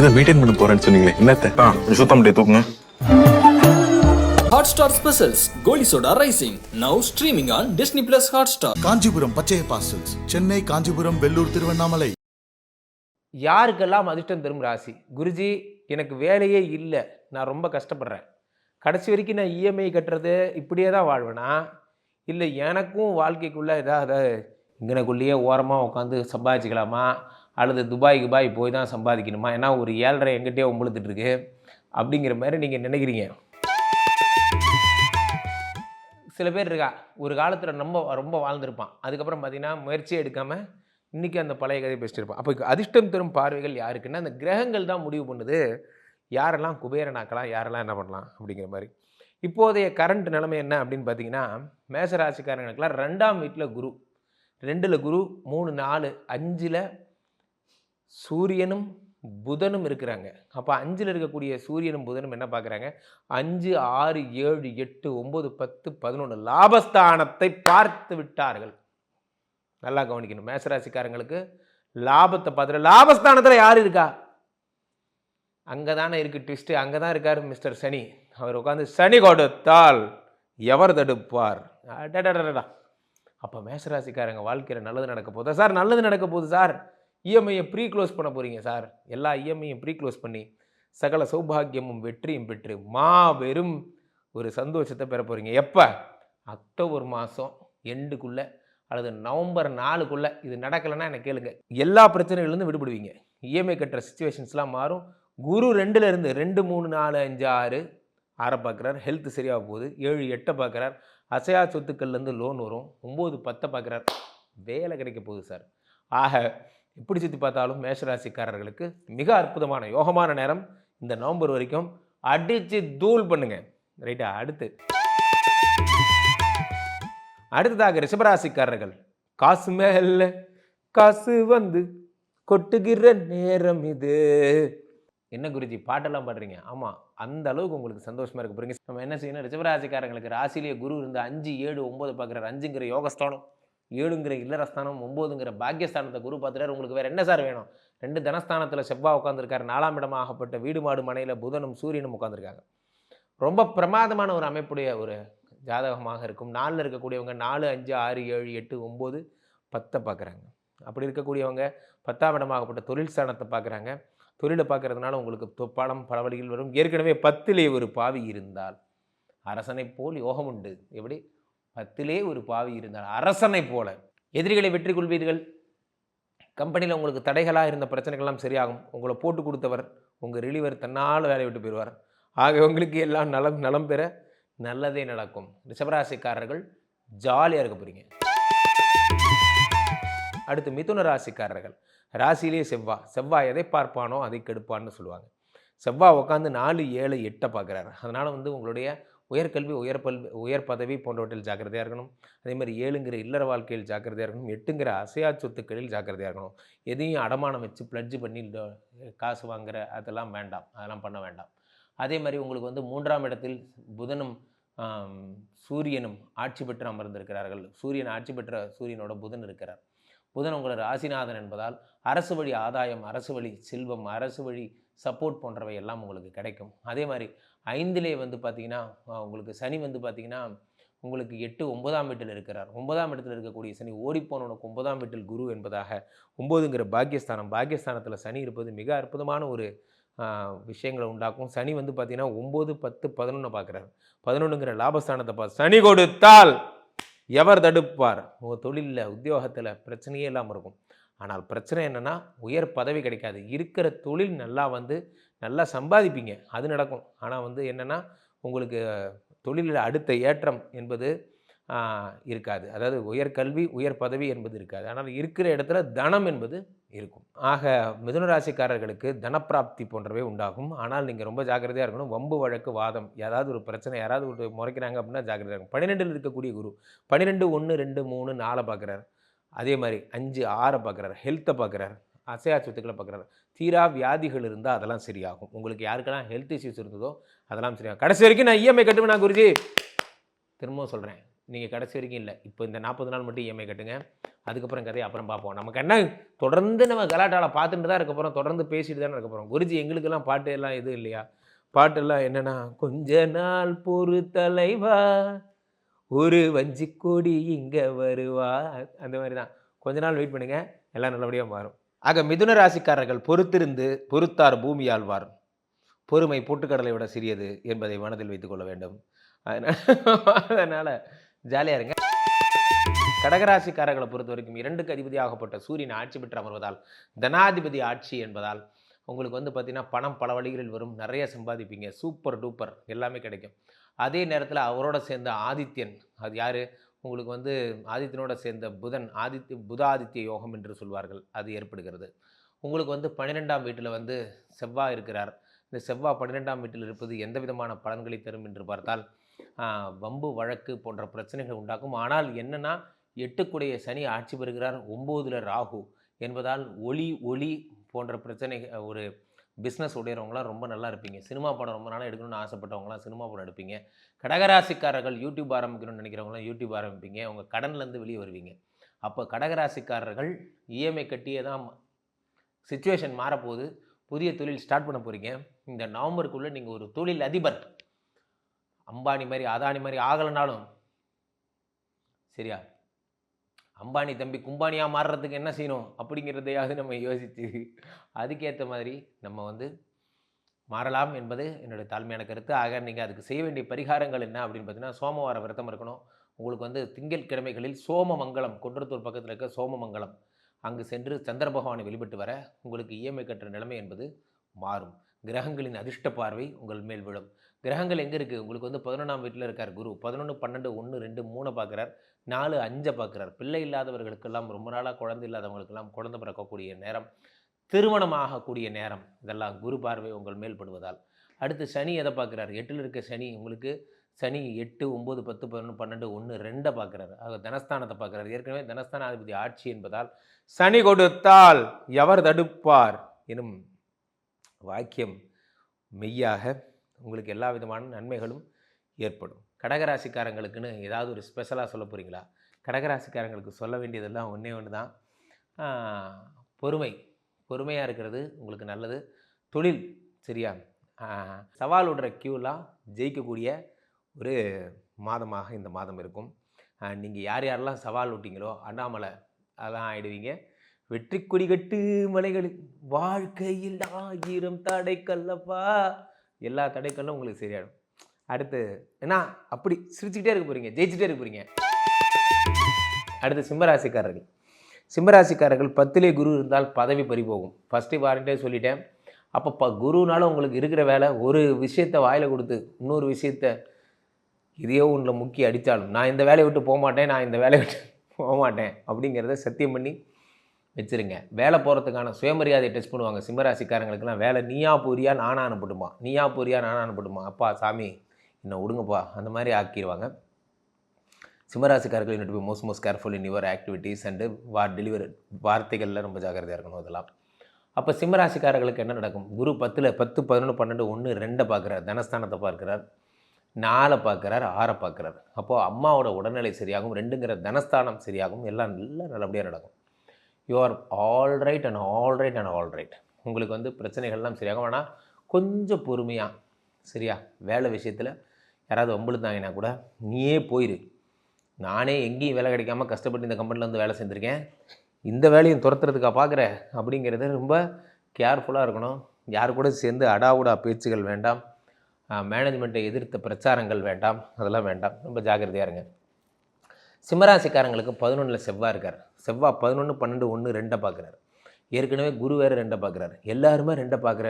இதை மெயின்டைன் பண்ண போறேன்னு சொன்னீங்களே என்னத்த? சுத்தம் முடியாது தூக்குங்க. Hotstar Specials Goli Soda Rising. Now streaming on Disney Plus Hotstar. Kanchipuram பச்சைய பாசல்ஸ் சென்னை காஞ்சிபுரம் வெள்ளூர் திருவண்ணாமலை. யாருக்கெல்லாம் அதிர்ஷ்டம் தரும் ராசி? குருஜி எனக்கு வேலையே இல்லை. நான் ரொம்ப கஷ்டப்படுறேன். கடைசி வரைக்கும் நான் இஎம்ஐ கட்டுறது இப்படியே தான் வாழ்வேனா? இல்லை எனக்கும் வாழ்க்கைக்குள்ளே ஏதாவது இங்கனக்குள்ளேயே ஓரமாக உட்காந்து சம்பாதிச்சுக்கலாமா? அல்லது துபாய் குபாய் போய் தான் சம்பாதிக்கணுமா? ஏன்னா ஒரு ஏழரை எங்கிட்டே உம்பளுத்துட்டு இருக்கு அப்படிங்கிற மாதிரி நீங்கள் நினைக்கிறீங்க. சில பேர் இருக்கா ஒரு காலத்தில் ரொம்ப ரொம்ப வாழ்ந்திருப்பான். அதுக்கப்புறம் பார்த்தீங்கன்னா முயற்சியே எடுக்காமல் இன்றைக்கி அந்த பழைய கதையை பேசிட்டு இருப்பான். அப்போ அதிர்ஷ்டம் தரும் பார்வைகள் யாருக்குன்னா அந்த கிரகங்கள் தான் முடிவு பண்ணுது. யாரெல்லாம் குபேரனாக்கலாம் யாரெல்லாம் என்ன பண்ணலாம் அப்படிங்கிற மாதிரி. இப்போதைய கரண்ட் நிலைமை என்ன அப்படின்னு பார்த்தீங்கன்னா மேசராசிக்காரங்களுக்கெல்லாம் ரெண்டாம் வீட்டில் குரு. ரெண்டில் குரு மூணு நாலு அஞ்சில் சூரியனும் புதனும் இருக்கிறாங்க. அப்போ அஞ்சில் இருக்கக்கூடிய சூரியனும் புதனும் என்ன பார்க்குறாங்க? அஞ்சு ஆறு ஏழு எட்டு ஒம்பது பத்து பதினொன்று லாபஸ்தானத்தை பார்த்து விட்டார்கள். நல்லா கவனிக்கணும். மேசராசிக்காரங்களுக்கு லாபத்தை பார்த்துட்டு லாபஸ்தானத்தில் யார் இருக்கா? அங்கே தானே இருக்குது ட்விஸ்ட்டு. அங்கே தான் இருக்கார் மிஸ்டர் சனி. அவர் உட்காந்து சனி கொடுத்தால் எவர் தடுப்பார்? அடடடடடா. அப்போ மேசராசிக்காரங்க வாழ்க்கையில் நல்லது நடக்க போதா சார் நல்லது நடக்க போகுது சார். இஎம்ஐயை ப்ரீ க்ளோஸ் பண்ண போகிறீங்க சார். எல்லா இஎம்ஐயும் ப்ரீ க்ளோஸ் பண்ணி சகல சௌபாகியமும் வெற்றியும் பெற்று மாபெரும் ஒரு சந்தோஷத்தை பெற போகிறீங்க எப்போ? அக்டோபர் மாதம் எண்டுக்குள்ளே அல்லது நவம்பர் நாலுக்குள்ளே இது நடக்கலைன்னா எனக்கு கேளுங்க. எல்லா பிரச்சனைகள்லேருந்து விடுபடுவீங்க. இஎம்ஐ கட்டுற சுச்சுவேஷன்ஸ்லாம் மாறும். குரு ரெண்டுலேருந்து ரெண்டு மூணு நாலு அஞ்சு ஆறு ஆறை பார்க்குறார் ஹெல்த் சரியாக போகுது. ஏழு எட்டை பார்க்குறார் அசையா சொத்துக்கள்லேருந்து லோன் வரும். ஒம்பது பத்தை பார்க்குறார் வேலை கிடைக்க போகுது சார். ஆக இப்படி சுற்றி பார்த்தாலும் மேஷராசிக்காரர்களுக்கு மிக அற்புதமான யோகமான நேரம் இந்த நவம்பர் வரைக்கும். அடித்து தூள் பண்ணுங்க. ரைட்டா அடுத்து. அடுத்ததாக ரிஷபராசிக்காரர்கள். காசு மேல காசு வந்து கொட்டுகிற நேரம் இது. என்ன குருஜி பாட்டெல்லாம் பாடுறீங்க? ஆமாம் அந்த அளவுக்கு உங்களுக்கு சந்தோஷமாக இருக்க. போகிறீங்க நம்ம என்ன செய்யணும்? ரிஷபராசிக்காரங்களுக்கு ராசிலேயே குரு இருந்து அஞ்சு ஏழு ஒம்பது பார்க்குற அஞ்சுங்கிற யோகஸ்தானம். ஏழுங்கிற இல்லறஸ்தானம் ஒம்போதுங்கிற பாக்கியஸ்தானத்தை குரு பார்த்துட்டார். உங்களுக்கு வேறு என்ன சார் வேணும்? ரெண்டு தனஸ்தானத்தில் செவ்வாய் உட்காந்துருக்காரு நாலாம் இடமாகப்பட்ட வீடு மாடு மனையில் புதனும் சூரியனும் உட்காந்துருக்காங்க ரொம்ப பிரமாதமான ஒரு அமைப்புடைய ஒரு ஜாதகமாக இருக்கும். நாலில் இருக்கக்கூடியவங்க நாலு அஞ்சு ஆறு ஏழு எட்டு ஒம்பது பத்தை பார்க்குறாங்க. அப்படி இருக்கக்கூடியவங்க பத்தாம் இடமாகப்பட்ட தொழில் ஸ்தானத்தை பார்க்குறாங்க. தொழிலை பார்க்கறதுனால உங்களுக்கு தொ- பல வழிகள் வரும். ஏற்கனவே பத்திலே ஒரு பாவி இருந்தால் அரசனை போல் யோகம் உண்டு. எப்படி? பத்திலே ஒரு பாவி இருந்தால் அரசனை போல. எதிரிகளை வெற்றி கொள்வீர்கள். கம்பெனியில் உங்களுக்கு தடைகளாக இருந்த பிரச்சனைகள்லாம் சரியாகும். உங்களை போட்டு கொடுத்தவர் உங்கள் ரிலீவர் தன்னால் வேலையை விட்டு போயிடுவார். ஆக உங்களுக்கு எல்லாம் நலம் நலம் பெற நல்லதே நடக்கும். ரிஷபராசிக்காரர்கள் ஜாலியாக இருக்க போகிறீங்க அடுத்து மிதுன ராசிக்காரர்கள். ராசியிலே செவ்வாய் செவ்வாய் எதை பார்ப்பானோ அதை கெடுப்பான்னு சொல்லுவாங்க. செவ்வாய் உட்காந்து நாலு ஏழு எட்டை பார்க்குறாரு. அதனால் வந்து உங்களுடைய உயர்கல்வி உயர் பல் உயர் பதவி போன்றவற்றில் ஜாக்கிரதையாக இருக்கணும். அதே மாதிரி ஏழுங்கிற இல்லற வாழ்க்கையில் ஜாக்கிரதையாக இருக்கணும். எட்டுங்கிற அசையா சொத்துக்களில் ஜாக்கிரதையாக இருக்கணும். எதையும் அடமானம் வச்சு பிளட்ஜ் பண்ணி காசு வாங்குற அதெல்லாம் வேண்டாம். அதெல்லாம் பண்ண வேண்டாம். அதே மாதிரி உங்களுக்கு வந்து மூன்றாம் இடத்தில் புதனும் சூரியனும் ஆட்சி பெற்று அமர்ந்திருக்கிறார்கள். சூரியன் ஆட்சி பெற்ற சூரியனோட புதன் இருக்கிறார். புதன் உங்களோட ராசிநாதன் என்பதால் அரசு வழி ஆதாயம் அரசு வழி செல்வம் அரசு வழி சப்போர்ட் போன்றவை எல்லாம் உங்களுக்கு கிடைக்கும். அதே மாதிரி ஐந்திலே வந்து பார்த்திங்கன்னா உங்களுக்கு சனி வந்து பார்த்திங்கன்னா உங்களுக்கு எட்டு ஒன்பதாம் வீட்டில் இருக்கிறார். ஒன்பதாம் இடத்தில் இருக்கக்கூடிய சனி ஓடிப்போனவனுக்கு ஒன்பதாம் வீட்டில் குரு என்பதாக ஒம்போதுங்கிற பாக்கியஸ்தானம் பாக்கியஸ்தானத்தில் சனி இருப்பது மிக அற்புதமான ஒரு விஷயங்களை உண்டாக்கும். சனி வந்து பார்த்திங்கன்னா ஒம்பது பத்து பதினொன்று பார்க்குறாரு பதினொன்றுங்கிற லாபஸ்தானத்தை பார்த்து சனி கொடுத்தால் எவர் தடுப்பார்? உங்கள் தொழிலில் உத்தியோகத்தில் பிரச்சனையே இல்லாமல் இருக்கும். ஆனால் பிரச்சனை என்னென்னா உயர் பதவி கிடைக்காது. இருக்கிற தொழில் நல்லா வந்து நல்லா சம்பாதிப்பீங்க. அது நடக்கும். ஆனால் வந்து என்னென்னா உங்களுக்கு தொழிலில் அடுத்த ஏற்றம் என்பது இருக்காது. அதாவது உயர் கல்வி உயர் பதவி என்பது இருக்காது. ஆனால் இருக்கிற இடத்துல தனம் என்பது இருக்கும். ஆக மிதுனராசிக்காரர்களுக்கு தனப்பிராப்தி போன்றவை உண்டாகும். ஆனால் நீங்கள் ரொம்ப ஜாக்கிரதையாக இருக்கணும். வம்பு வழக்கு வாதம் ஏதாவது ஒரு பிரச்சனை யாராவது ஒரு முறைக்கிறாங்க அப்படின்னா ஜாக்கிரதையாக இருக்கும் பன்னிரெண்டில் இருக்கக்கூடிய குரு பன்னிரெண்டு ஒன்று ரெண்டு மூணு நாலை பார்க்குறாரு. அதே மாதிரி அஞ்சு ஆறை பார்க்குறாரு ஹெல்த்தை பார்க்குறாரு அசையா சொத்துக்களை பார்க்குறாரு தீரா வியாதிகள் இருந்தால் அதெல்லாம் சரியாகும். உங்களுக்கு யாருக்கெல்லாம் ஹெல்த் இஷ்யூஸ் இருந்ததோ அதெல்லாம் சரியாகும். கடைசி வரைக்கும் நான் இஎம்ஐ கட்டுவேன் நான் குருஜி? திரும்பவும் சொல்கிறேன் நீங்கள் கடைசி வரைக்கும் இல்லை. இப்போ இந்த நாற்பது நாள் மட்டும் இஎம்ஐ கட்டுங்க. அதுக்கப்புறம் கதையை அப்புறம் பார்ப்போம். நமக்கு என்ன? தொடர்ந்து நம்ம கலாட்டாவில் பார்த்துட்டு தான் இருக்க போகிறோம் தொடர்ந்து பேசிட்டு தானே இருக்க போகிறோம் குருஜி எங்களுக்கெல்லாம் பாட்டு எல்லாம் எதுவும் இல்லையா? பாட்டெல்லாம் என்னென்னா கொஞ்ச நாள் பொறு தலைவா ஒரு வஞ்சி கோடி இங்கே வருவா. அந்த மாதிரி தான் கொஞ்ச நாள் வெயிட் பண்ணுங்க. எல்லாம் நல்லபடியாக மாறும். ஆக மிதுன ராசிக்காரர்கள் பொறுத்திருந்து பொறுத்தார் பூமி ஆழ்வார் பொறுமை பொட்டுக்கடலை விட சிறியது என்பதை மனதில் வைத்துக் கொள்ள வேண்டும். அதனால் அதனால் ஜாலியாக இருங்க. கடகராசிக்காரர்களை பொறுத்த வரைக்கும் இரண்டுக்கு அதிபதியாகப்பட்ட சூரியன் ஆட்சி பெற்று அமர்வதால் தனாதிபதி ஆட்சி என்பதால் உங்களுக்கு வந்து பார்த்திங்கன்னா பணம் பல வழிகளில் வரும். நிறைய சம்பாதிப்பீங்க. Super duper. எல்லாமே கிடைக்கும். அதே நேரத்தில் அவரோட சேர்ந்த ஆதித்யன் அது யார்? உங்களுக்கு வந்து ஆதித்யனோட சேர்ந்த புதன் ஆதித்ய புதாதித்ய யோகம் என்று சொல்வார்கள் அது ஏற்படுகிறது. உங்களுக்கு வந்து பன்னிரெண்டாம் வீட்டில் வந்து செவ்வாய் இருக்கிறார். இந்த செவ்வாய் பன்னிரெண்டாம் வீட்டில் இருப்பது எந்த விதமான பலன்களை தரும் என்று பார்த்தால் வம்பு வழக்கு போன்ற பிரச்சனைகள் உண்டாக்கும். ஆனால் என்னன்னா எட்டுக்குடைய சனி ஆட்சி பெறுகிறார் ஒம்போதில் ராகு என்பதால் ஒளி ஒளி போன்ற பிரச்சனை ஒரு பிஸ்னஸ் உடையிறவங்களாம் ரொம்ப நல்லா இருப்பீங்க. சினிமா படம் ரொம்ப நாளாக எடுக்கணும்னு ஆசைப்பட்டவங்களாம் சினிமா படம் எடுப்பீங்க. கடகராசிக்காரர்கள் யூடியூப் ஆரம்பிக்கணும்னு நினைக்கிறவங்களாம் யூடியூப் ஆரம்பிப்பீங்க. உங்கள் கடன்லேருந்து வெளியே வருவீங்க. அப்போ கடகராசிக்காரர்கள் இஎம்ஐ கட்டியே தான் சுச்சுவேஷன் மாறப்போகுது. புதிய தொழில் ஸ்டார்ட் பண்ண போகிறீங்க இந்த நவம்பருக்குள்ளே நீங்கள் ஒரு தொழில் அதிபர். அம்பானி மாதிரி அதானி மாதிரி ஆகலைனாலும் சரியா? அம்பானி தம்பி கும்பானியாக மாறுறதுக்கு என்ன செய்யணும்? அப்படிங்கிறதையாவது நம்ம யோசித்து அதுக்கேற்ற மாதிரி நம்ம வந்து மாறலாம் என்பது என்னுடைய தாழ்மையான கருத்து. ஆக நீங்கள் அதுக்கு செய்ய வேண்டிய பரிகாரங்கள் என்ன அப்படின்னு பார்த்தீங்கன்னா சோமவார விரதம் இருக்கணும். உங்களுக்கு வந்து திங்கள் கிழமைகளில் சோமமங்கலம் குன்றத்தூர் பக்கத்தில் இருக்க சோமமங்கலம் அங்கு சென்று சந்திர பகவானை வெளிப்பட்டு வர உங்களுக்கு இஎம்ஐ கட்டுற நிலைமை என்பது மாறும். கிரகங்களின் அதிர்ஷ்ட பார்வை உங்கள் மேல் விழும். கிரகங்கள் எங்கே இருக்குது உங்களுக்கு வந்து பதினொன்றாம் வீட்டில் இருக்கார் குரு. பதினொன்று பன்னெண்டு ஒன்று ரெண்டு மூணை பார்க்குறார். நாலு அஞ்சை பார்க்குறார். பிள்ளை இல்லாதவர்களுக்கெல்லாம் ரொம்ப நாளாக குழந்தை இல்லாதவங்களுக்கெல்லாம் குழந்தை பிறக்கக்கூடிய நேரம் திருமணமாகக்கூடிய நேரம். இதெல்லாம் குரு பார்வை உங்கள் மேல் படுவதால். அடுத்து சனி எதை பார்க்குறாரு? எட்டில் இருக்க சனி உங்களுக்கு சனி எட்டு ஒம்பது பத்து பதினொன்று பன்னெண்டு ஒன்று ரெண்டை பார்க்குறாரு. ஆக தனஸ்தானத்தை பார்க்குறாரு. ஏற்கனவே தனஸ்தானாதிபதி ஆட்சி என்பதால் சனி கொடுத்தால் எவர் தடுப்பார் எனும் வாக்கியம் மெய்யாக உங்களுக்கு எல்லா விதமான நன்மைகளும் ஏற்படும். கடகராசிக்காரங்களுக்குன்னு ஏதாவது ஒரு ஸ்பெஷலாக சொல்ல போகிறீங்களா கடகராசிக்காரங்களுக்கு சொல்ல வேண்டியதெல்லாம் ஒன்றே ஒன்று தான். பொறுமை. பொறுமையாக இருக்கிறது உங்களுக்கு நல்லது. தொழில் சரியா? சவால் விடுற க்யூலாம் ஜெயிக்கக்கூடிய ஒரு மாதமாக இந்த மாதம் இருக்கும். நீங்கள் யார் யாரெல்லாம் சவால் விட்டீங்களோ அண்ணாமலை அதெல்லாம் ஆயிடுவீங்க. வெற்றி கொடிகட்டு மலைகளுக்கு மலைகளில் வாழ்க்கையில் ஆயிரம் தடைக்கல்லப்பா எல்லா தடைக்கல்லும் உங்களுக்கு சரியாயிடும். அடுத்து என்ன அப்படி சிரிச்சுக்கிட்டே இருக்க போறீங்க ஜெயிச்சுட்டே இருக்க போகிறீங்க அடுத்து சிம்மராசிக்காரர்கள். சிம்மராசிக்காரர்கள் பத்திலே குரு இருந்தால் பதவி பறி போகும். ஃபஸ்ட்டு வாரண்டே சொல்லிட்டேன். அப்போ ப குருனால உங்களுக்கு இருக்கிற வேலை ஒரு விஷயத்தை வாயில் கொடுத்து இன்னொரு விஷயத்த இதையோ உன்னில் முக்கி அடித்தாலும் நான் இந்த வேலையை விட்டு போக மாட்டேன் நான் இந்த வேலையை விட்டு போக மாட்டேன் அப்படிங்கிறத சத்தியம் பண்ணி வச்சுருங்க. வேலை போகிறதுக்கான சுயமரியாதை டெஸ்ட் பண்ணுவாங்க. சிம்மராசிக்காரங்களுக்குலாம் வேலை நீயா போறியா நானா அனுப்பட்டுமா? நீயா போறியா நானா அனுப்பட்டுமா? அப்பா சாமி என்னை விடுங்கப்பா அந்த மாதிரி ஆக்கிடுவாங்க சிம்மராசிக்காரர்கள் unit most most careful in your activities and word delivery வார்த்தைகளில் ரொம்ப ஜாக்கிரதையாக இருக்கணும் அதெல்லாம். அப்போ சிம்மராசிக்காரர்களுக்கு என்ன நடக்கும்? குரு பத்தில் பத்து பதினொன்று பன்னெண்டு ஒன்று ரெண்டை பார்க்குறார் தனஸ்தானத்தை பார்க்குறார். நாலை பார்க்குறார் ஆறை பார்க்குறார். அப்போது அம்மாவோட உடல்நிலை சரியாகும். ரெண்டுங்கிற தனஸ்தானம் சரியாகும். எல்லாம் நல்லா நல்லபடியாக நடக்கும். You are all right and all right and all right உங்களுக்கு வந்து பிரச்சனைகள்லாம் சரியாகும். ஆனால் கொஞ்சம் பொறுமையாக சரியா வேலை விஷயத்தில் யாராவது வம்பிழுத்தாங்கன்னா கூட நீயே போயிரு. நானே எங்கேயும் வேலை கிடைக்காம கஷ்டப்பட்டு இந்த கம்பெனியில் வந்து வேலை செஞ்சுருக்கேன். இந்த வேலையும் துரத்துறதுக்காக பார்க்குற அப்படிங்கிறது ரொம்ப கேர்ஃபுல்லாக இருக்கணும். யார் கூட சேர்ந்து அடாவுடா பேச்சுகள் வேண்டாம். மேனேஜ்மெண்ட்டை எதிர்த்த பிரச்சாரங்கள் வேண்டாம். அதெல்லாம் வேண்டாம். ரொம்ப ஜாக்கிரதையாக இருங்க. சிம்மராசிக்காரங்களுக்கு பதினொன்றில் செவ்வாய் இருக்கார். செவ்வாய் பதினொன்று பன்னெண்டு ஒன்று ரெண்டை பார்க்குறாரு ஏற்கனவே குரு வேறு ரெண்டை பார்க்குறாரு எல்லாருமே ரெண்டை பார்க்குற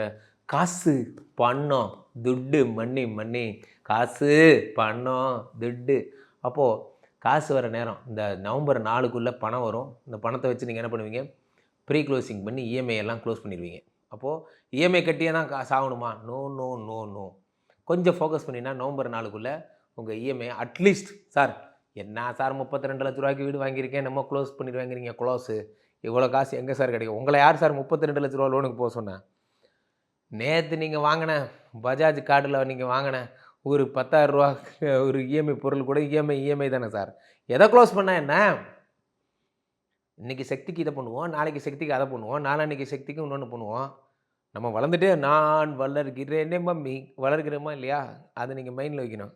காசு பணம் துட்டு மண்ணி மண்ணி. காசு பணம் துட்டு. அப்போது காசு வர நேரம் இந்த நவம்பர் நாலுக்குள்ளே பணம் வரும். இந்த பணத்தை வச்சு நீங்கள் என்ன பண்ணுவீங்க? ப்ரீ க்ளோசிங் பண்ணி இஎம்ஐ எல்லாம் க்ளோஸ் பண்ணிடுவீங்க. அப்போது இஎம்ஐ கட்டியே தான் காசு ஆகணுமா நோ நோ நோ நோ கொஞ்சம் ஃபோக்கஸ் பண்ணினா நவம்பர் நாலுக்குள்ளே உங்கள் இஎம்ஐ அட்லீஸ்ட் சார் என்ன சார் முப்பத்தி ரெண்டு லட்ச ரூபாய்க்கு வீடு வாங்கியிருக்கேன் நம்ம க்ளோஸ் பண்ணிடுவாங்கிறீங்க க்ளோஸு இவ்வளோ காசு எங்கே சார் கிடைக்கும்? உங்களை யார் சார் முப்பத்தி ரெண்டு லட்ச ரூபா லோனுக்கு போக சொன்னேன்? நேற்று நீங்கள் வாங்கின பஜாஜ் கார்டில் நீங்கள் வாங்கின ஒரு 10000 ரூபா ஒரு இஎம்ஐ பொருள் கூட இஎம்ஐ இஎம்ஐ தானே சார். எதை க்ளோஸ் பண்ணால் என்ன? இன்றைக்கி சக்திக்கு இதை பண்ணுவோம் நாளைக்கு சக்திக்கு அதை பண்ணுவோம் நாளான்னைக்கு சக்திக்கு இன்னொன்று பண்ணுவோம். நம்ம வளர்ந்துட்டே நான் வளர்கிறேனே மம்மி. வளர்கிறோமா இல்லையா? அதை நீங்கள் மைண்டில் வைக்கணும்.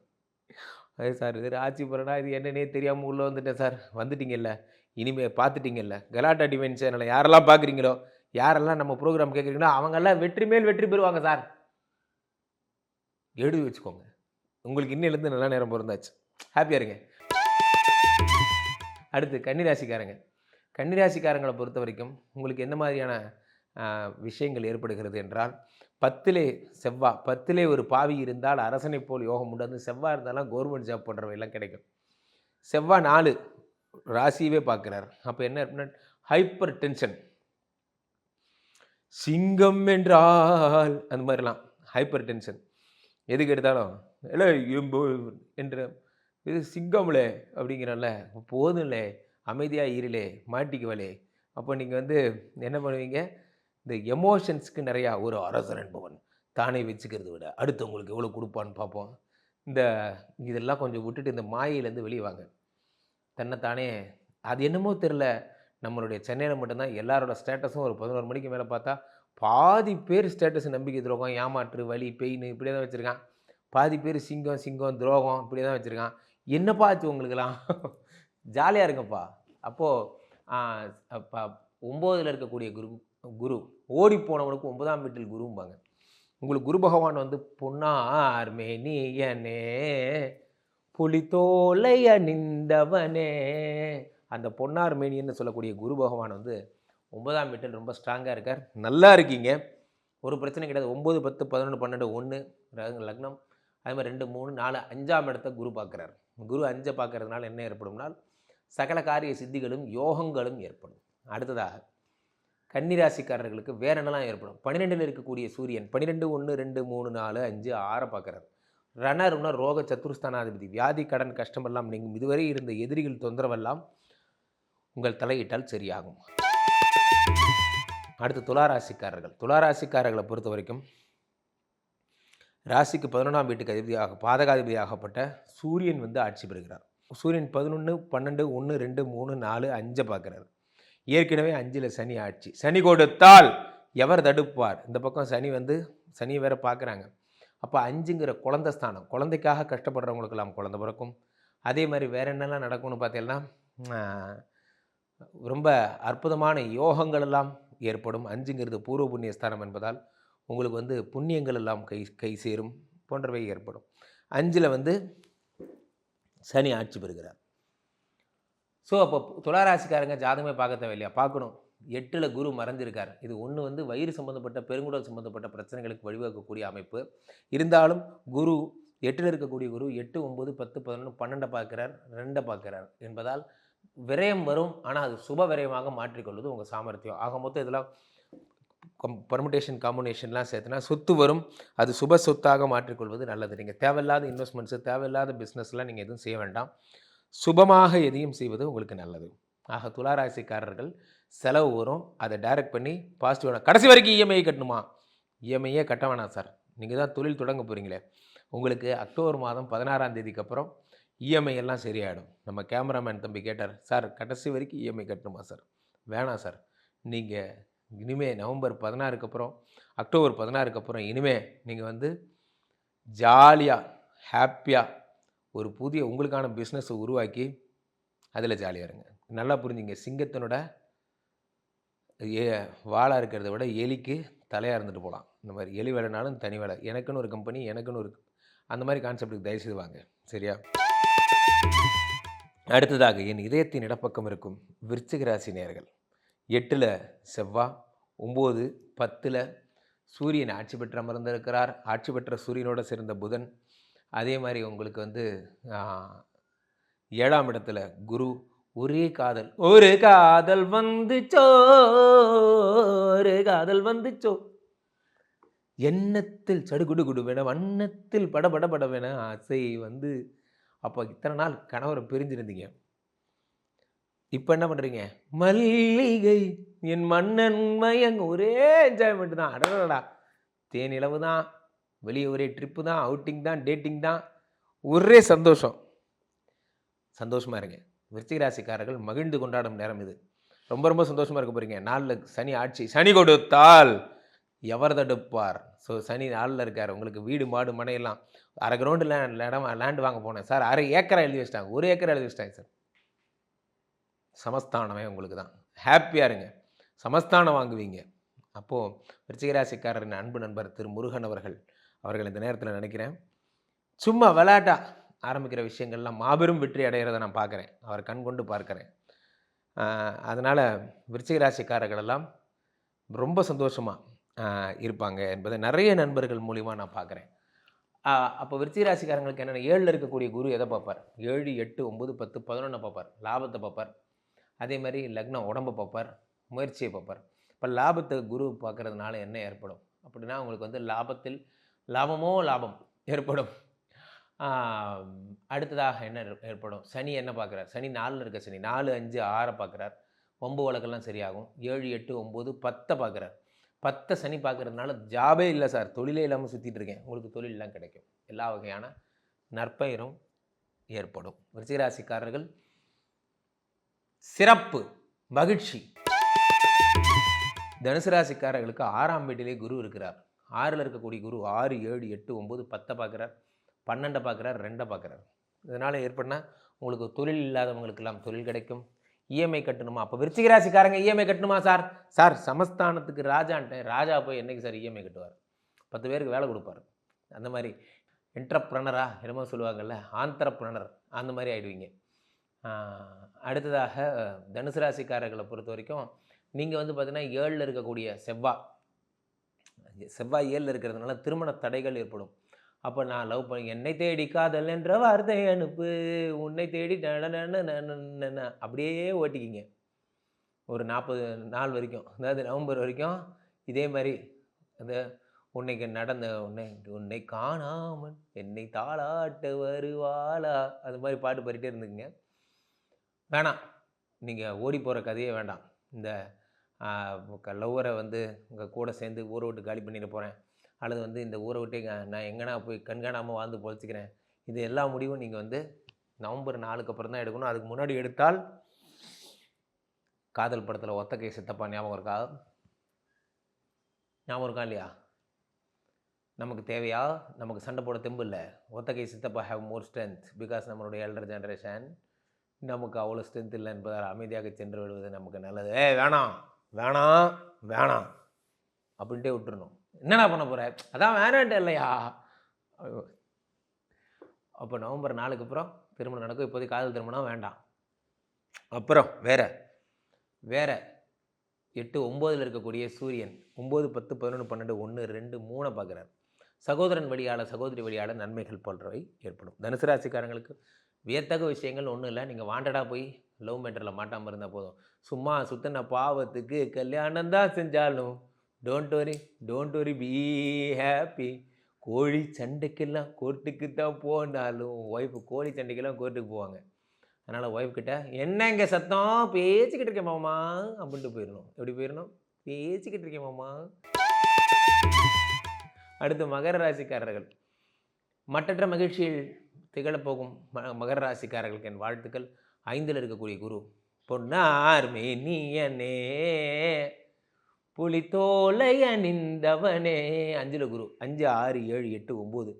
அது சார் இது ஆட்சி இது என்னன்னே தெரியாமல் உள்ளே வந்துட்டேன் சார். வந்துட்டீங்கல்ல. இனிமே பார்த்துட்டீங்கல்ல. கலாட்டா டிவைன் சேனலை யாரெல்லாம் பார்க்குறீங்களோ யாரெல்லாம் நம்ம ப்ரோக்ராம் கேட்குறீங்களோ அவங்கெல்லாம் வெற்றி மேல் வெற்றி பெறுவாங்க சார். எழுதி வச்சுக்கோங்க. உங்களுக்கு இன்னிலேருந்து நல்ல நேரம் பிறந்தாச்சு. ஹாப்பியாக இருங்க. அடுத்து கன்னிராசிக்காரங்க. கன்னிராசிக்காரங்களை பொறுத்த வரைக்கும் உங்களுக்கு எந்த மாதிரியான விஷயங்கள் ஏற்படுகிறது என்றால் பத்திலே செவ்வா பத்திலே ஒரு பாவி இருந்தால் அரசனை போல் யோகம் உண்டு. செவ்வாய் செவ்வா இருந்தாலும் கவர்மெண்ட் ஜாப் பண்ணுறவையெல்லாம் கிடைக்கும். செவ்வா நாலு ராசியவே பார்க்குறார். அப்போ என்ன அப்படின்னா ஹைப்பர் டென்ஷன் சிங்கம் என்றால் அந்த மாதிரிலாம். ஹைப்பர் டென்ஷன் எதுக்கு எடுத்தாலும் இல்லை எம்போ என்ற. இது சிங்கம்லே அப்படிங்கிறல்ல போதும்லே அமைதியாக இருளே மாட்டிக்குவலே. அப்போ நீங்கள் வந்து என்ன பண்ணுவீங்க? இந்த எமோஷன்ஸ்க்கு நிறையா ஒரு அரசன் என்பவன் தானே வச்சுக்கிறத விட அடுத்தவங்களுக்கு எவ்வளோ கொடுப்பான்னு பார்ப்போம். இந்த இதெல்லாம் கொஞ்சம் விட்டுட்டு இந்த மாயிலேருந்து வெளியே வாங்க. தன்னைத்தானே அது என்னமோ தெரில நம்மளுடைய சென்னையில் மட்டும்தான் எல்லாரோட ஸ்டேட்டஸும் ஒரு பதினோரு மணிக்கு மேலே பார்த்தா பாதி பேர் ஸ்டேட்டஸ் நம்பிக்கை துரோகம் ஏமாற்று வலி பெயின் இப்படியே தான் வச்சுருக்கான். பாதி பேர் சிங்கம் சிங்கம் துரோகம் இப்படியே தான் வச்சுருக்கான். என்னப்பா ஆச்சு உங்களுக்கெல்லாம்? ஜாலியாக இருங்கப்பா. அப்போது அப்போ ஒம்போதில் இருக்கக்கூடிய குரு குரு ஓடி போனவனுக்கு ஒன்பதாம் வீட்டில் குரும்பாங்க. உங்களுக்கு குரு பகவான் வந்து பொன்னார் மேனியனே புலித்தோலை அணிந்தவனே அந்த பொன்னார் மேனியன்னு சொல்லக்கூடிய குரு பகவான் வந்து ஒன்பதாம் வீட்டில் ரொம்ப ஸ்ட்ராங்காக இருக்கார். நல்லா இருக்கீங்க. ஒரு பிரச்சனை கிடையாது. ஒம்பது பத்து பதினொன்று பன்னெண்டு ஒன்று லக்னம் அதே மாதிரி ரெண்டு மூணு நாலு அஞ்சாம் இடத்த குரு பார்க்குறார். குரு அஞ்சை பார்க்கறதுனால என்ன ஏற்படும்னால் சகல காரிய சித்திகளும் யோகங்களும் ஏற்படும். அடுத்ததாக கன்னிராசிக்காரர்களுக்கு வேற என்னெல்லாம் ஏற்படும்? பன்னிரெண்டில் இருக்கக்கூடிய சூரியன் பன்னிரெண்டு ஒன்று ரெண்டு மூணு நாலு அஞ்சு ஆறை பார்க்குறார். ரணருண ரோக சத்துருஸ்தானாதிபதி வியாதி கடன் கஷ்டமெல்லாம் நீங்கும். இதுவரை இருந்த எதிரிகள் தொந்தரவெல்லாம் உங்கள் தலையிட்டால் சரியாகும். அடுத்து துளாராசிக்காரர்கள். துளாராசிக்காரர்களை பொறுத்த வரைக்கும் ராசிக்கு பதினொன்றாம் வீட்டுக்கு அதிபதியாக பாதகாதிபதியாகப்பட்ட சூரியன் வந்து ஆட்சி பெறுகிறார். சூரியன் பதினொன்று பன்னெண்டு ஒன்று ரெண்டு மூணு நாலு அஞ்சை பார்க்குறாரு. ஏற்கனவே அஞ்சில் சனி ஆட்சி. சனி கொடுத்தால் எவர் தடுப்பார்? இந்த பக்கம் சனி வந்து சனி வேற பார்க்குறாங்க. அப்போ அஞ்சுங்கிற குழந்த ஸ்தானம் குழந்தைக்காக கஷ்டப்படுறவங்களுக்கெல்லாம் குழந்தை பிறக்கும். அதே மாதிரி வேற என்னெல்லாம் நடக்கும்னு பார்த்தீங்கன்னா ரொம்ப அற்புதமான யோகங்கள் எல்லாம் ஏற்படும். அஞ்சுங்கிறது பூர்வ புண்ணிய ஸ்தானம் என்பதால் உங்களுக்கு வந்து புண்ணியங்கள் எல்லாம் கை கை சேரும் போன்றவை ஏற்படும். அஞ்சில் வந்து சனி ஆட்சி பெறுகிறார். ஸோ அப்போ துளாராசிக்காரங்க ஜாதகமே பார்க்க தேவையில்லையா? பார்க்கணும். எட்டில் குரு மறைஞ்சிருக்கார். இது ஒன்று வந்து வயிறு சம்மந்தப்பட்ட பெருங்குடல் சம்மந்தப்பட்ட பிரச்சனைகளுக்கு வழிவகுக்கக்கூடிய அமைப்பு. இருந்தாலும் குரு எட்டில் இருக்கக்கூடிய குரு எட்டு ஒம்பது பத்து பதினொன்று பன்னெண்டை பார்க்குறார் ரெண்டை பார்க்குறார் என்பதால் விரயம் வரும் ஆனால் அது சுப விரயமாக மாற்றிக்கொள்வது உங்கள் சாமர்த்தியம். ஆக மொத்தம் இதெல்லாம் கம் பர்முடேஷன் காம்பினேஷன்லாம் சேர்த்துனா சொத்து வரும் அது சுப சொத்தாக மாற்றிக்கொள்வது நல்லது. நீங்கள் தேவையில்லாத இன்வெஸ்ட்மெண்ட்ஸு தேவையில்லாத பிஸ்னஸ்லாம் நீங்கள் எதுவும் செய்ய வேண்டாம். சுபமாக எதையும் செய்வது உங்களுக்கு நல்லது. ஆக துளாராசிக்காரர்கள் செலவு வரும் அதை டைரக்ட் பண்ணி பாசிட்டிவான கடைசி வரைக்கும் இஎம்ஐ கட்டணுமா? இஎம்ஐயே கட்ட வேணாம் சார் நீங்கள் தான் தொழில் தொடங்க போகிறீங்களே உங்களுக்கு அக்டோபர் மாதம் பதினாறாம் தேதிக்கு அப்புறம் இஎம்ஐ எல்லாம் சரியாயிடும். நம்ம கேமராமேன் தம்பி கேட்டார் சார் கடைசி வரைக்கும் இஎம்ஐ கட்டணுமா சார்? வேணாம் சார். நீங்கள் இனிமே நவம்பர் பதினாறுக்கு அப்புறம் அக்டோபர் பதினாறுக்கு அப்புறம் இனிமே நீங்கள் வந்து ஜாலியாக ஹாப்பியாக ஒரு புதிய உங்களுக்கான பிஸ்னஸை உருவாக்கி அதில் ஜாலியாக இருங்க. நல்லா புரிஞ்சுங்க. சிங்கத்தினோட ஏ வாழாக இருக்கிறத விட எலிக்கு தலையாக இருந்துட்டு போகலாம் இந்த மாதிரி எலி வேலைனாலும் தனி வேலை. எனக்குன்னு ஒரு கம்பெனி எனக்குன்னு ஒரு அந்த மாதிரி கான்செப்ட்டுக்கு தயவுசெய்து வாங்க. சரியா? அடுத்ததாக என் இதயத்தின் இடப்பக்கம் இருக்கும் விருச்சிக ராசி நேர்கள் எட்டில் செவ்வா ஒம்பது பத்தில் சூரியன் ஆட்சி பெற்று அமர்ந்திருக்கிறார். ஆட்சி பெற்ற சூரியனோட சேர்ந்த புதன். அதே மாதிரி உங்களுக்கு வந்து ஏழாம் இடத்துல குரு. ஒரே காதல் ஒரு காதல் வந்துச்சோ? ஒரு காதல் வந்துச்சோ? எண்ணத்தில் சடுகுடு குடுவென வண்ணத்தில் படபட படவென ஆசை வந்து அப்போ இத்தனை நாள் கணவரை பிரிஞ்சிருந்தீங்க. இப்போ என்ன பண்ணுறீங்க மல்லிகை என் மன்னன் மயங்க ஒரே என்ஜாய்மெண்ட் தான். அடடடா தேனிலவு தான் வெளியே ஒரே ட்ரிப்பு தான் அவுட்டிங் தான் டேட்டிங் தான். ஒரே சந்தோஷம். சந்தோஷமாக இருங்க. விருச்சிகராசிக்காரர்கள் மகிழ்ந்து கொண்டாடும் நேரம் இது. ரொம்ப ரொம்ப சந்தோஷமாக இருக்க போகிறீங்க நாளில் சனி ஆட்சி சனி கொடுத்தால் எவர் தடுப்பார் ஸோ சனி நாளில் இருக்கார். உங்களுக்கு வீடு மாடு மனையெல்லாம் அரை கிரவுண்டு லேண்ட் இடம் லேண்டு வாங்க போனேன். சார் அரை ஏக்கரை எழுதி வச்சிட்டாங்க. ஒரு ஏக்கரை எழுதி வச்சிட்டாங்க சார். சமஸ்தானமே உங்களுக்கு தான். ஹாப்பியாக இருங்க. சமஸ்தானம் வாங்குவீங்க. அப்போது விருச்சிகராசிக்காரரின் அன்பு நண்பர் திரு முருகன் அவர்கள் அவர்கள் இந்த நேரத்தில் நினைக்கிறேன் சும்மா விளையாட்டா ஆரம்பிக்கிற விஷயங்கள்லாம் மாபெரும் வெற்றி அடைகிறத நான் பார்க்குறேன். அவர் கண் கொண்டு பார்க்குறேன். அதனால் விருச்சிகராசிக்காரர்களெல்லாம் ரொம்ப சந்தோஷமாக இருப்பாங்க என்பதை நிறைய நண்பர்கள் மூலிமா நான் பார்க்குறேன். அப்போ விருச்சிகராசிக்காரங்களுக்கு என்னென்ன ஏழில் இருக்கக்கூடிய குரு எதை பார்ப்பார்? ஏழு எட்டு ஒம்பது பத்து பதினொன்று பார்ப்பார். லாபத்தை பார்ப்பார். அதே மாதிரி லக்னம் உடம்பை பார்ப்பார். முயற்சியை பார்ப்பார். இப்போ லாபத்தை குரு பார்க்கறதுனால என்ன ஏற்படும்? அப்படின்னா உங்களுக்கு வந்து லாபத்தில் லாபமோ லாபம் ஏற்படும். அடுத்ததாக என்ன ஏற்படும்? சனி என்ன பார்க்குறார்? சனி நாலில் இருக்க சனி நாலு அஞ்சு ஆறை பார்க்குறார். ஒம்பு வழக்கெல்லாம் சரியாகும். ஏழு எட்டு ஒம்பது பத்தை பார்க்குறார். பத்தை சனி பார்க்கறதுனால ஜாபே இல்லை சார். தொழிலே இல்லாமல் சுற்றிட்டு இருக்கேன். உங்களுக்கு தொழிலெலாம் கிடைக்கும். எல்லா வகையான நற்பெயரும் ஏற்படும். விருச்சிகராசிக்காரர்கள் சிறப்பு மகிழ்ச்சி. தனுசு ராசிக்காரர்களுக்கு ஆறாம் வீட்டிலே குரு இருக்கிறார். ஆறில் இருக்கக்கூடிய குரு ஆறு ஏழு எட்டு ஒம்பது பத்தை பார்க்குறார். பன்னெண்டை பார்க்குறார். ரெண்டை பார்க்குறார். இதனால் ஏற்படனா உங்களுக்கு தொழில் இல்லாதவங்களுக்கெல்லாம் தொழில் கிடைக்கும். இஎம்ஐ கட்டணுமா? அப்போ விருச்சிக ராசிக்காரங்க இஎம்ஐ கட்டணுமா சார்? சார் சமஸ்தானத்துக்கு ராஜான்ட்டேன் ராஜா போய் என்றைக்கு சார் இஎம்ஐ கட்டுவார்? பத்து பேருக்கு வேலை கொடுப்பாரு. அந்த மாதிரி என்டர்ப்ரனரா என்னமோ சொல்லுவாங்கள்ல ஆந்திரப்ரனர் அந்த மாதிரி ஆகிடுவீங்க அடுத்ததாக தனுசு ராசிக்காரர்களை பொறுத்த வரைக்கும் நீங்கள் வந்து பார்த்திங்கன்னா ஏழில் இருக்கக்கூடிய செவ்வாய் செவ்வாய் ஏழில் இருக்கிறதுனால திருமண தடைகள் ஏற்படும். அப்போ நான் லவ் பண்ணி என்னை தேடி காதல் என்ற வார்த்தை அனுப்பு உன்னை தேடி நட அப்படியே ஓட்டிக்கிங்க. ஒரு நாற்பது நாள் வரைக்கும் அதாவது நவம்பர் வரைக்கும் இதே மாதிரி அந்த உன்னைக்கு நடந்த உன்னை உன்னை காணாமல் என்னை தாளாட்ட வருவாளா? அது மாதிரி பாட்டு பாடிட்டே இருந்துக்குங்க. வேணாம். நீங்கள் ஓடி போகிற கதையே வேண்டாம். இந்த லவ்வரை வந்து உங்கள் கூட சேர்ந்து ஊரை விட்டு காலி பண்ணிட்டு போகிறேன் அல்லது வந்து இந்த ஊரை விட்டு நான் எங்கனா போய் கண்காணாமல் வாழ்ந்து பொழைச்சிக்கிறேன். இது எல்லா முடிவும் நீங்கள் வந்து நவம்பர் நாலுக்கு அப்புறம் தான் எடுக்கணும். அதுக்கு முன்னாடி எடுத்தால் காதல் படத்தில் ஒத்தக்கை சித்தப்பா ஞாபகம் இருக்கா? ஞாபகம் இருக்கா இல்லையா? நமக்கு தேவையா? நமக்கு சண்டை போட தெம்பு இல்லை. ஒத்தக்கை சித்தப்பா ஹேவ் மோர் ஸ்ட்ரென்த் பிகாஸ் நம்மளுடைய எல்டர் ஜென்ரேஷன் நமக்கு அவ்வளோ ஸ்ட்ரென்த் இல்லை என்பதால் அமைதியாக சென்று விடுவது நமக்கு நல்லது. ஏ வேணாம். வேணாம். வேணாம். அப்படின்ட்டே விட்டுருணும் என்னடா பண்ண போகிற அதான் வேணான்ட்டு இல்லையா? அப்போ நவம்பர் நாலுக்கு அப்புறம் திருமணம் நடக்கும். இப்போதைக்கு காதல் திருமணம் வேண்டாம். அப்புறம் வேற. வேற. எட்டு ஒம்போதில் இருக்கக்கூடிய சூரியன். ஒம்பது பத்து பதினொன்று பன்னெண்டு ஒன்று ரெண்டு மூணை பார்க்குறார். சகோதரன் வழியால் சகோதரி வழியால் நன்மைகள் போன்றவை ஏற்படும். தனுசு ராசிக்காரங்களுக்கு வியத்தக விஷயங்கள் ஒன்றும் இல்லை. நீங்கள் வாண்டடாக போய் லவ் மேட்டரில் மாட்டாமல் இருந்தால் போதும். சும்மா சுத்தின பாவத்துக்கு கல்யாணம் தான் செஞ்சாலும் don't worry don't worry be happy கோழி சண்டைக்கெல்லாம் கோர்ட்டுக்கு தான் போனாலும் ஒய்ஃபு கோழி சண்டைக்கெல்லாம் கோர்ட்டுக்கு போவாங்க. அதனால் ஒய்ஃப் கிட்ட என்னங்க சத்தம்? பேசிக்கிட்டு இருக்கேன் மாமா. அப்படின்ட்டு போயிடணும். எப்படி போயிடணும்? பேசிக்கிட்டு இருக்கேன் மாமா. அடுத்து மகர ராசிக்காரர்கள். மற்றற்ற மகிழ்ச்சியில் திகழப் போகும் ம மகர ராசிக்காரர்களுக்கு என் வாழ்த்துக்கள். ஐந்தில் இருக்கக்கூடிய குரு பொன்னார் மேனியனே. புலித்தோலை அணிந்தவனே. அஞ்சில் குரு. அஞ்சு ஆறு ஏழு எட்டு ஒம்பது.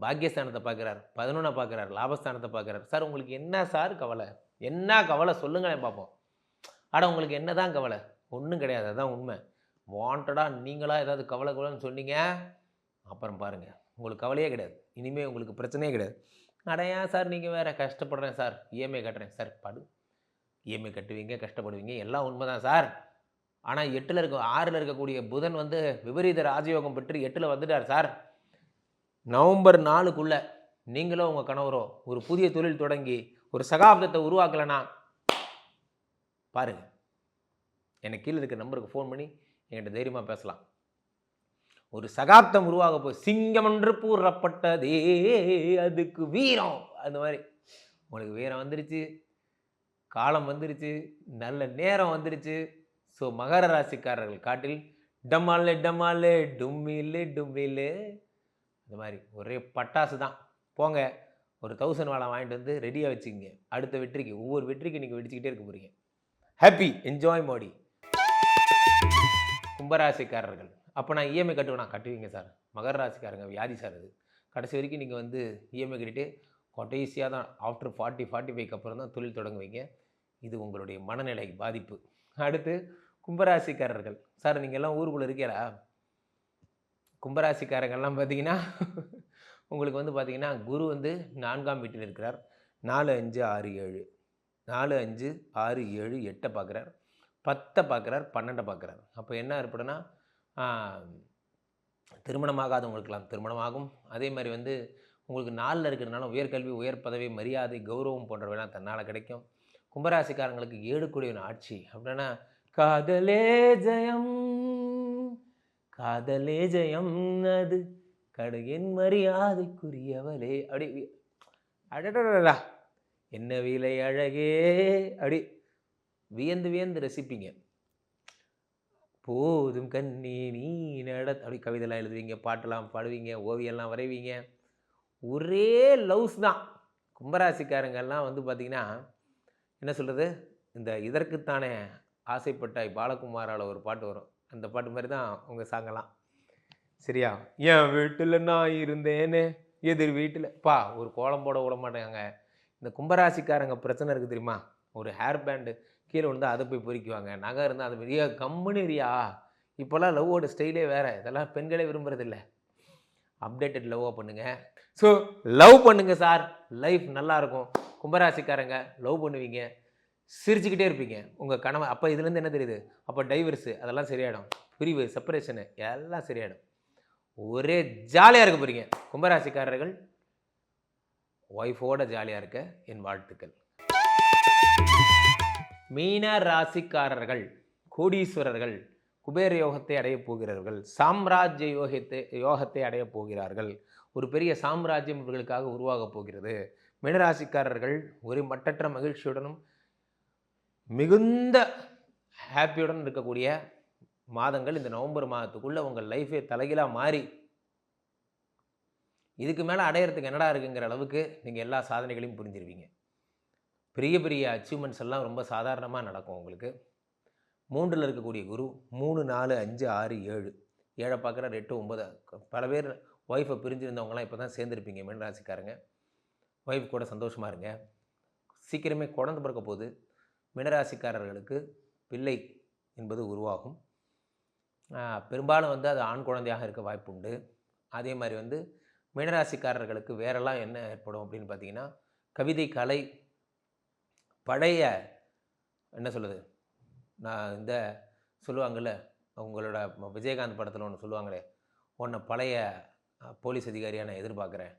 பாக்கியஸ்தானத்தை பார்க்குறார். பதினொன்றை பார்க்குறார். லாபஸ்தானத்தை பார்க்குறார். சார் உங்களுக்கு என்ன சார் கவலை? என்ன கவலை? சொல்லுங்களேன் பார்ப்போம் ஆனால் உங்களுக்கு என்ன தான் கவலை? ஒன்றும் கிடையாது. அதுதான் உண்மை. வாண்டடாக நீங்களாக ஏதாவது கவலை கவலைன்னு சொன்னீங்க? அப்புறம் பாருங்கள் உங்களுக்கு கவலையே கிடையாது. இனிமேல் உங்களுக்கு பிரச்சனையே கிடையாது. அடையா சார் நீங்கள் வேறு? கஷ்டப்படுறேன் சார். இஎம்ஐ கட்டுறேன். சார் படு. இஎம்ஐ கட்டுவீங்க கஷ்டப்படுவீங்க. எல்லாம் உண்மை தான் சார். ஆனால் எட்டில் இருக்க ஆறில் இருக்கக்கூடிய புதன் வந்து விபரீத ராஜயோகம் பெற்று எட்டில் வந்துட்டார் சார். நவம்பர் நாலுக்குள்ளே நீங்களோ உங்கள் கணவரோ ஒரு புதிய தொழில் தொடங்கி ஒரு சகாப்தத்தை உருவாக்கலைன்னா பாருங்கள் எனக்கு கீழே இருக்க நம்பருக்கு ஃபோன் பண்ணி என்கிட்ட தைரியமாக பேசலாம். ஒரு சகாப்தம் உருவாக போய் சிங்கம் என்று கூறப்பட்டதே அதுக்கு வீரம். அந்த மாதிரி. உங்களுக்கு வீரம் வந்துருச்சு. காலம் வந்துருச்சு. நல்ல நேரம் வந்துருச்சு. ஸோ மகர ராசிக்காரர்கள் காட்டில் டம்மாலே டம்மாலே டும்மிலே டும்மிலே. இந்த மாதிரி ஒரே பட்டாசு தான். போங்க ஒரு தௌசண்ட் வாழை வாங்கிட்டு வந்து ரெடியாக வச்சுக்கோங்க. அடுத்த வெற்றிக்கு ஒவ்வொரு வெற்றிக்கு நீங்கள் வெடிச்சுக்கிட்டே இருக்க போகிறீங்க ஹாப்பி என்ஜாய் மோடி. கும்பராசிக்காரர்கள். அப்போ நான் இஎம்ஐ கட்டுவேனா கட்டுவீங்க சார். மகர ராசிக்காரங்க வியாதி சார் அது. கடைசி வரைக்கும் நீங்கள் வந்து இஎம்ஐ கட்டிட்டு கொட்டைசியாக தான் ஆஃப்டர் ஃபார்ட்டி ஃபார்ட்டி ஃபைவ்க்கு அப்புறம் தான் தொழில் தொடங்குவீங்க. இது உங்களுடைய மனநிலை பாதிப்பு. அடுத்து கும்பராசிக்காரர்கள். சார் நீங்கள் எல்லாம் ஊருக்குள்ளே இருக்கீங்களா? கும்பராசிக்காரங்கள்லாம் பார்த்தீங்கன்னா உங்களுக்கு வந்து பார்த்தீங்கன்னா குரு வந்து நான்காம் வீட்டில் இருக்கிறார். நாலு அஞ்சு ஆறு ஏழு. நாலு அஞ்சு ஆறு ஏழு எட்டை பார்க்குறார். பத்தை பார்க்குறார் பன்னெண்டை பார்க்குறார். அப்போ என்ன ஏற்படுன்னா திருமணமாகாதவங்களுக்கெல்லாம் திருமணமாகும். அதே மாதிரி வந்து உங்களுக்கு நாளில் இருக்கிறதுனால உயர்கல்வி உயர் பதவி மரியாதை கௌரவம் போன்றவைலாம் தன்னால் கிடைக்கும். கும்பராசிக்காரங்களுக்கு ஏழுக்குடியின் ஆட்சி. அப்படின்னா காதலே ஜெயம் காதலே ஜெயம் அது கடுகின் மரியாதைக்குரியவளே அப்படி. அடடடா என்ன விலை அழகே அப்படி. வியந்து வியந்து ரசிப்பீங்க. போதும் கண்ணி நீ நட அப்படி கவிதைலாம் எழுதுவீங்க பாட்டெல்லாம் பாடுவீங்க ஓவியம்லாம் வரைவீங்க. ஒரே லவ்ஸ் தான். கும்பராசிக்காரங்கெல்லாம் வந்து பார்த்திங்கன்னா என்ன சொல்கிறது இந்த இதற்குத்தானே ஆசைப்பட்டாய் பாலகுமாரால் ஒரு பாட்டு வரும். அந்த பாட்டு மாதிரி தான் உங்கள் சாங்கெல்லாம் சரியா? என் வீட்டில் நான் இருந்தேன்னு எதிர் வீட்டில். பா ஒரு கோலம் போட விட மாட்டாங்க. இந்த கும்பராசிக்காரங்க பிரச்சனை இருக்குது தெரியுமா? ஒரு ஹேர் பேண்டு கீழே விழுந்தால் அதை போய் பொறிக்குவாங்க. நகை இருந்தால் அது பெரிய கம்முனிரியா இப்போல்லாம் லவ்வோட ஸ்டைலே வேறு. இதெல்லாம் பெண்களே விரும்புறதில்ல அப்டேட்டட் லவ்வாக பண்ணுங்கள் ஸோ லவ் பண்ணுங்கள் சார் லைஃப் நல்லாயிருக்கும் கும்பராசிக்காரங்க லவ் பண்ணுவீங்க. சிரிச்சுக்கிட்டே இருப்பீங்க. உங்கள் கணவன் அப்போ இதுலேருந்து என்ன தெரியுது? அப்போ டைவர்ஸு அதெல்லாம் சரியாயிடும். பிரிவு செப்பரேஷனு எல்லாம் சரியாயிடும். ஒரே ஜாலியாக இருக்க போகிறீங்க கும்பராசிக்காரர்கள் ஒய்ஃபோட ஜாலியாக இருக்க என் வாழ்த்துக்கள். மீன ராசிக்காரர்கள் கோடீஸ்வரர்கள் குபேர யோகத்தை அடையப் போகிறார்கள் சாம்ராஜ்ய யோகத்தை யோகத்தை அடையப் போகிறார்கள். ஒரு பெரிய சாம்ராஜ்யம் இவர்களுக்காக உருவாகப் போகிறது. மீனராசிக்காரர்கள் ஒரு மட்டற்ற மகிழ்ச்சியுடனும் மிகுந்த ஹாப்பியுடன் இருக்கக்கூடிய மாதங்கள் இந்த நவம்பர் மாதத்துக்குள்ளே உங்கள் லைஃபே தலைகீழாக மாறி இதுக்கு மேலே அடையிறதுக்கு என்னடா இருக்குங்கிற அளவுக்கு நீங்கள் எல்லா சாதனைகளையும் புரிஞ்சிருவீங்க. பெரிய பெரிய அச்சீவ்மெண்ட்ஸ் எல்லாம் ரொம்ப சாதாரணமாக நடக்கும் உங்களுக்கு. மூன்றில் இருக்கக்கூடிய குரு மூணு நாலு அஞ்சு ஆறு ஏழு. ஏழை பார்க்குற எட்டு ஒம்பது பல பேர் ஒய்ஃபை பிரிஞ்சிருந்தவங்களாம் இப்போ தான் சேர்ந்துருப்பீங்க மீனராசிக்காரங்க. ஒய்ஃப் கூட சந்தோஷமாக இருங்க. சீக்கிரமே குழந்தை பிறக்க போகுது. மினராசிக்காரர்களுக்கு பிள்ளை என்பது உருவாகும். பெரும்பாலும் வந்து அது ஆண் குழந்தையாக இருக்க வாய்ப்பு உண்டு. அதே மாதிரி வந்து மீனராசிக்காரர்களுக்கு வேறெல்லாம் என்ன ஏற்படும் அப்படின்னு பார்த்தீங்கன்னா கவிதை கலை பழைய என்ன சொல்லுது நான் இந்த சொல்லுவாங்கள்ல உங்களோட விஜயகாந்த் படத்தில் ஒன்று சொல்லுவாங்களே உன்னை பழைய போலீஸ் அதிகாரியாக நான் எதிர்பார்க்குறேன்.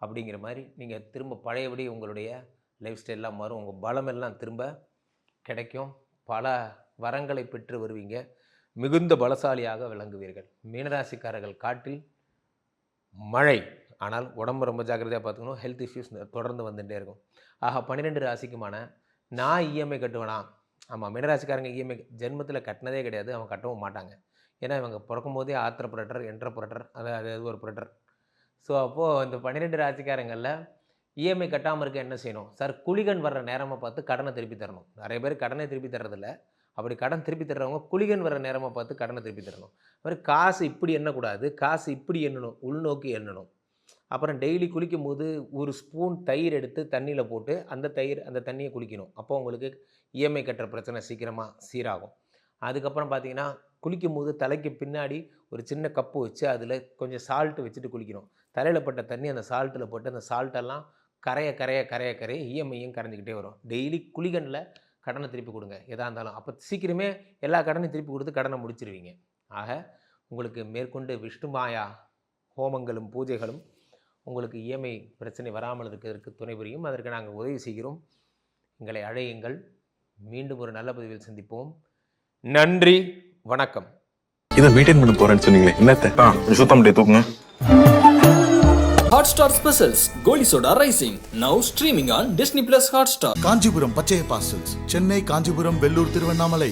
அப்படிங்கிற மாதிரி நீங்கள் திரும்ப பழையபடி உங்களுடைய லைஃப் ஸ்டைல்லாம் மாறும். உங்கள் பலமெல்லாம் திரும்ப கிடைக்கும். பல வரங்களை பெற்று வருவீங்க. மிகுந்த பலசாலியாக விளங்குவீர்கள். மீனராசிக்காரர்கள் காட்டில் மழை. ஆனால் உடம்பு ரொம்ப ஜாக்கிரதையாக பார்த்துக்கணும். ஹெல்த் இஷ்யூஸ் தொடர்ந்து வந்துகிட்டே இருக்கும். ஆக பன்னிரெண்டு ராசிக்குமான நான் இஎம்ஐ கட்டுவேனா? ஆமாம் மீனராசிக்காரங்க இஎம்ஐ ஜென்மத்தில் கட்டினதே கிடையாது. அவன் கட்டவும் மாட்டாங்க. ஏன்னா இவங்க பிறக்கும் போதே ஆத்திர புரட்டர் என்ற புரட்டர் அது அது ஒரு புரட்டர். ஸோ அப்போது இந்த பன்னிரெண்டு ராசிக்காரங்களில் இஎம்ஐ கட்டாமல் இருக்க என்ன செய்யணும்? சார் குளிகன் வர்ற நேரமாக பார்த்து கடனை திருப்பி தரணும். நிறைய பேர் கடனை திருப்பி தர்றதில்ல. அப்படி கடன் திருப்பி தர்றவங்க குளிகன் வர நேரமாக பார்த்து கடனை திருப்பி தரணும். அது மாதிரி காசு இப்படி எண்ணக்கூடாது. காசு இப்படி எண்ணணும். உள்நோக்கி எண்ணணும். அப்புறம் டெய்லி குளிக்கும் போது ஒரு ஸ்பூன் தயிர் எடுத்து தண்ணியில் போட்டு அந்த தயிர் அந்த தண்ணியை குளிக்கணும். அப்போ உங்களுக்கு இஎம்ஐ கட்டுற பிரச்சனை சீக்கிரமாக சீராகும். அதுக்கப்புறம் பார்த்தீங்கன்னா குளிக்கும் போது தலைக்கு பின்னாடி ஒரு சின்ன கப்பு வச்சு அதில் கொஞ்சம் சால்ட்டு வச்சுட்டு குளிக்கணும். தலையில் பட்ட தண்ணி அந்த சால்ட்டில் போட்டு அந்த சால்ட்டெல்லாம் கரைய கரைய கரைய கரைய இஎம்ஐயும் கரைஞ்சிக்கிட்டே வரும். டெய்லி குளிகனில் கடனை திருப்பி கொடுங்க. எதாக இருந்தாலும். அப்போ சீக்கிரமே எல்லா கடனையும் திருப்பி கொடுத்து கடனை முடிச்சிருவீங்க. ஆக உங்களுக்கு மேற்கொண்டு விஷ்ணுமாயா ஹோமங்களும் பூஜைகளும் உங்களுக்கு இஎம்ஐ பிரச்சனை வராமல் இருக்கிறதுக்கு துணை புரியும். அதற்கு நாங்கள் உதவி செய்கிறோம். எங்களை அழையுங்கள். மீண்டும் ஒரு நல்ல பதிவில் சந்திப்போம். நன்றி. வணக்கம். இதை மெயின்டைன் பண்ண போறேன்னு சொன்னீங்களே. என்னத்த? சுத்தம் தூக்குங்க. Hotstar Specials Goli Soda Rising now streaming on Disney Plus Hotstar. Kanchipuram Pachaiyappa silks Chennai Kanchipuram Vellur Tiruvannamalai